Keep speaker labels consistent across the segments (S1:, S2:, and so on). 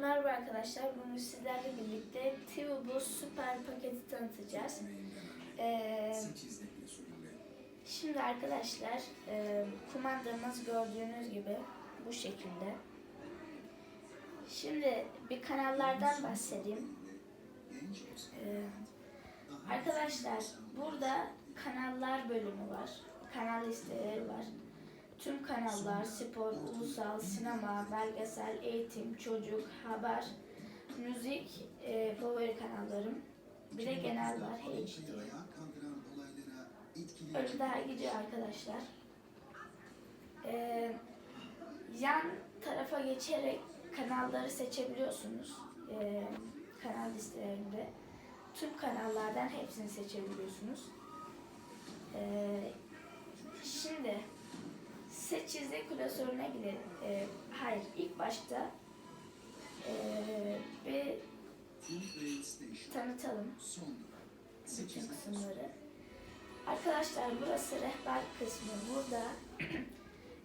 S1: merhaba arkadaşlar. Bugün sizlerle birlikte Boost Süper paketi tanıtacağız. Ee, şimdi arkadaşlar e, kumandamız gördüğünüz gibi bu şekilde. Şimdi bir kanallardan bahsedeyim. Ee, arkadaşlar burada kanallar bölümü var. Kanal listeleri var. Tüm kanallar, spor, ulusal, sinema, belgesel, eğitim, çocuk, haber, müzik, e, favori kanallarım. Bir de genel var, HD. Öyle daha gidiyor arkadaşlar. Ee, yan tarafa geçerek kanalları seçebiliyorsunuz. Ee, kanal listelerinde. Tüm kanallardan hepsini seçebiliyorsunuz. Ee, şimdi Seç izle klasörüne gidelim. Ee, hayır, ilk başta ee, bir tanıtalım bütün kısımları. Arkadaşlar burası rehber kısmı. Burada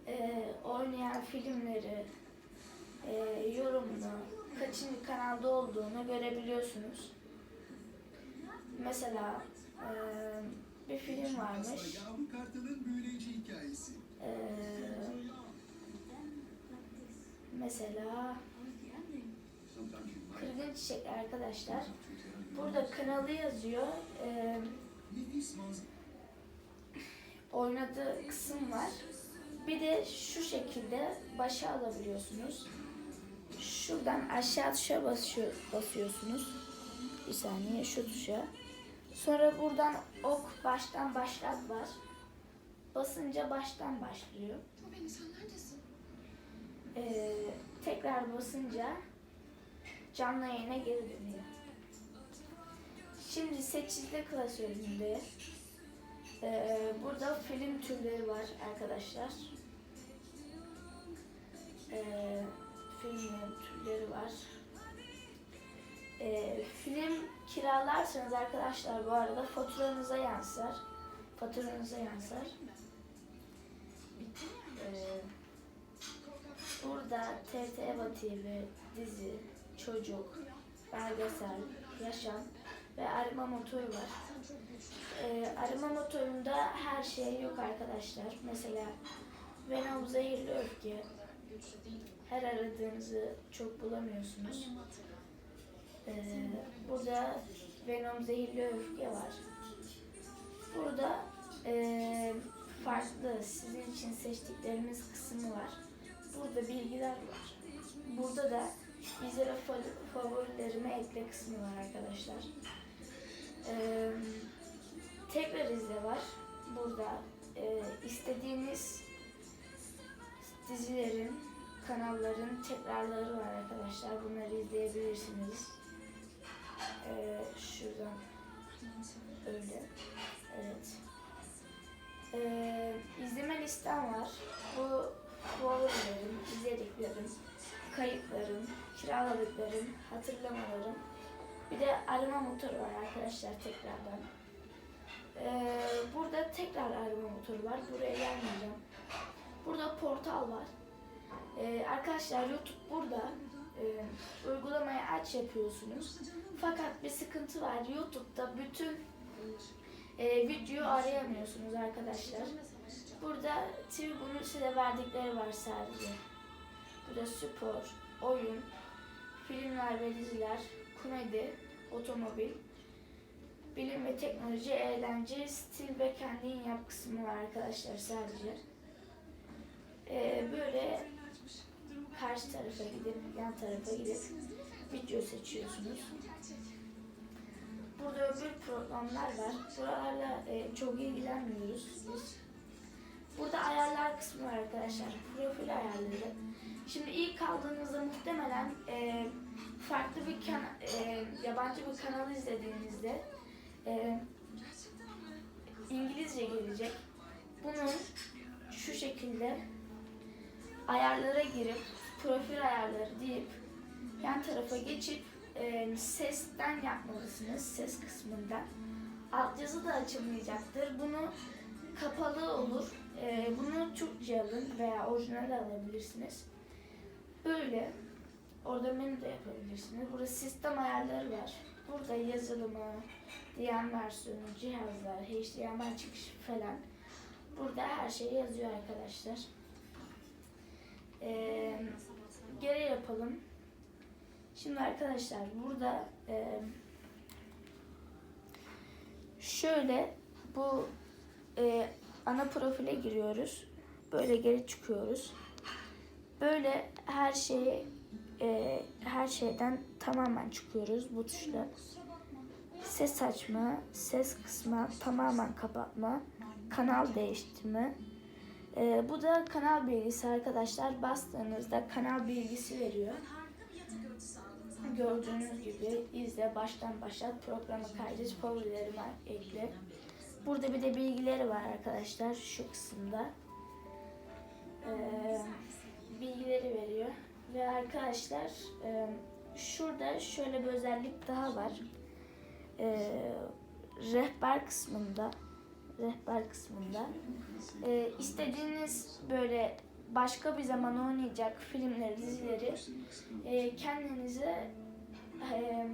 S1: ee, oynayan filmleri, ee, yorumunu, kaçıncı kanalda olduğunu görebiliyorsunuz. Mesela ee, bir film varmış. Ee, mesela Kırgın Çiçek arkadaşlar. Burada kanalı yazıyor. Ee, oynadığı kısım var. Bir de şu şekilde başa alabiliyorsunuz. Şuradan aşağı tuşa basıyor, basıyorsunuz. Bir saniye şu tuşa. Sonra buradan ok baştan başlat var. Basınca baştan başlıyor.
S2: Beni sen neredesin?
S1: Ee, tekrar basınca canlı yayına geri dönüyor. Şimdi seçizde klasöründe ee, burada film türleri var arkadaşlar. Ee, film türleri var. Film kiralarsanız arkadaşlar bu arada faturanıza yansır. Faturanıza yansır. Ee, burada TRT EVA TV, dizi, çocuk, belgesel, yaşam ve arama motoru var. Ee, arama motorunda her şey yok arkadaşlar. Mesela Venom zehirli öfke. Her aradığınızı çok bulamıyorsunuz. Ee, burada Venom zehirli öfke var. Burada ee, farklı sizin için seçtiklerimiz kısmı var. Burada bilgiler var. Burada da izlere fa- favorilerime ekle kısmı var arkadaşlar. Ee, tekrar izle var. Burada ee, istediğiniz dizilerin, kanalların tekrarları var arkadaşlar. Bunları izleyebilirsiniz. Ee, şuradan öyle. Evet. Ee, izleme listem var. Bu favorilerim, izlediklerim, kayıtlarım, kiraladıklarım, hatırlamalarım. Bir de arama motoru var arkadaşlar tekrardan. Ee, burada tekrar arama motoru var. Buraya gelmeyeceğim. Burada portal var. Ee, arkadaşlar YouTube burada. Ee, uygulamayı aç yapıyorsunuz. Fakat bir sıkıntı var. YouTube'da bütün e, videoyu arayamıyorsunuz arkadaşlar. Burada Tribun'un size verdikleri var sadece. Burada spor, oyun, filmler ve diziler, komedi, otomobil, bilim ve teknoloji, eğlence, stil ve kendin yap kısmı var arkadaşlar sadece. Ee, böyle karşı tarafa gidip, yan tarafa gidip video seçiyorsunuz. Burada öbür programlar var. Buralarla e, çok ilgilenmiyoruz biz. Burada ayarlar kısmı var arkadaşlar. Profil ayarları. Şimdi ilk kaldığınızda muhtemelen e, farklı bir kan e, yabancı bir kanal izlediğinizde e, İngilizce gelecek. Bunu şu şekilde ayarlara girip profil ayarları deyip yan tarafa geçip e, sesten yapmalısınız ses kısmından. Altyazı da açılmayacaktır. Bunu kapalı olur. E, bunu Türkçe alın veya orijinal alabilirsiniz. Böyle Orada menü de yapabilirsiniz. Burada sistem ayarları var. Burada yazılımı, diğer versiyonu, cihazlar, HDMI çıkışı falan. Burada her şey yazıyor arkadaşlar. Ee, geri yapalım. Şimdi arkadaşlar burada e, şöyle bu e, ana profile giriyoruz. Böyle geri çıkıyoruz. Böyle her şeyi e, her şeyden tamamen çıkıyoruz bu tuşla. Ses açma, ses kısma, tamamen kapatma, kanal değiştirme. E, bu da kanal bilgisi arkadaşlar. Bastığınızda kanal bilgisi veriyor. Gördüğünüz gibi izle, baştan başlat, programı kaydet, favorilerime ekle. Burada bir de bilgileri var arkadaşlar şu kısımda. Ee, bilgileri veriyor. Ve arkadaşlar e, şurada şöyle bir özellik daha var. Ee, rehber kısmında rehber kısmında e, istediğiniz böyle başka bir zaman oynayacak filmleri, dizileri e, kendinize e,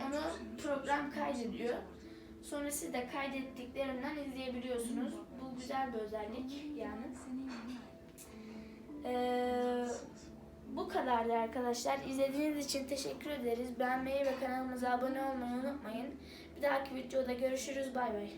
S1: onu program kaydediyor. Sonra siz de kaydettiklerinden izleyebiliyorsunuz. Bu güzel bir özellik yani. Ee, bu kadardı arkadaşlar. İzlediğiniz için teşekkür ederiz. Beğenmeyi ve kanalımıza abone olmayı unutmayın. Bir dahaki videoda görüşürüz. Bay bay.